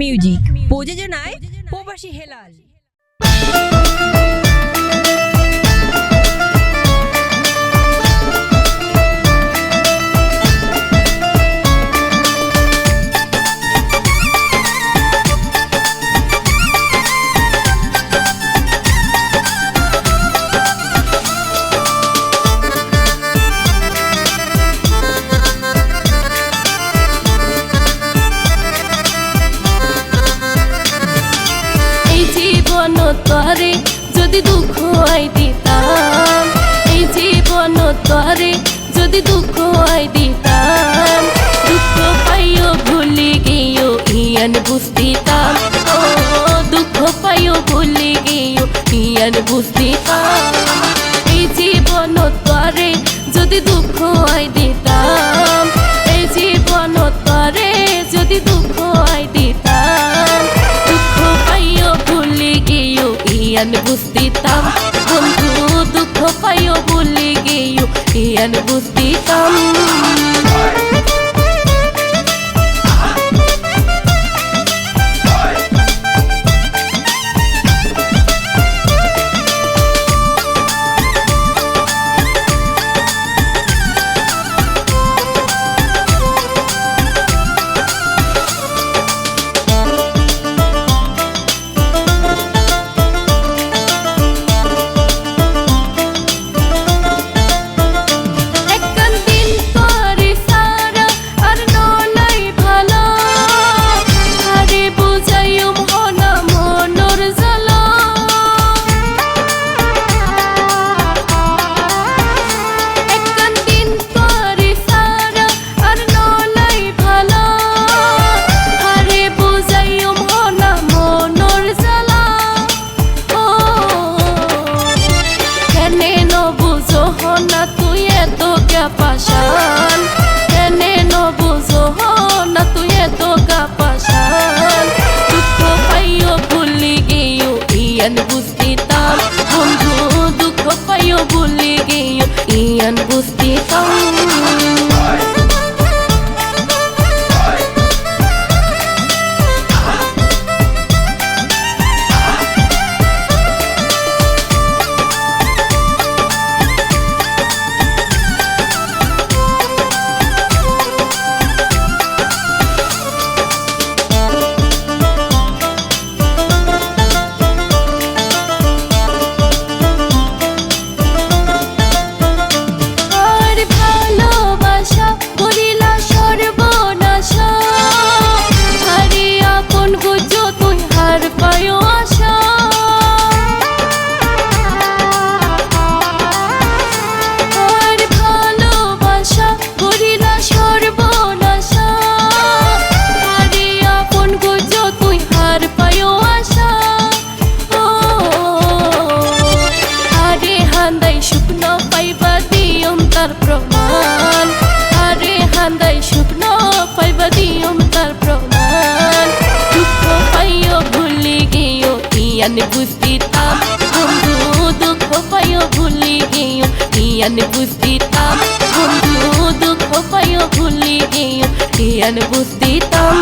Music প্রযোজনায় প্রবাসী হেলাল। তরে যদি দুঃখ আই দিতাম, এই জীবন তরে যদি দুঃখ আই দিতাম, দুঃখ পাইও ভুলি গিয়েও ইয়ান বুঝতিতাম, ও, দুঃখ পাইও ভুলি গিয়েও ইয়ান বুঝতিতাম, এই জীবন তরে যদি দুঃখ আই দিতাম। ইয়ান বুঝতিতাম বন্ধু দুঃখ পাইও ভুলে গেও ইয়ান বুঝতিতাম বুঝতিতাম বন্ধু দুঃখ পাইও ভুলি গেও ইয়ান বুঝতে আর ইয়ান বুঝতিতাম বন্ধু দুঃখ পাইও ভুলি গেও ইয়ান বুঝতিতাম বন্ধু দুঃখ পাইও ভুলি গেও ইয়ান বুঝতিতাম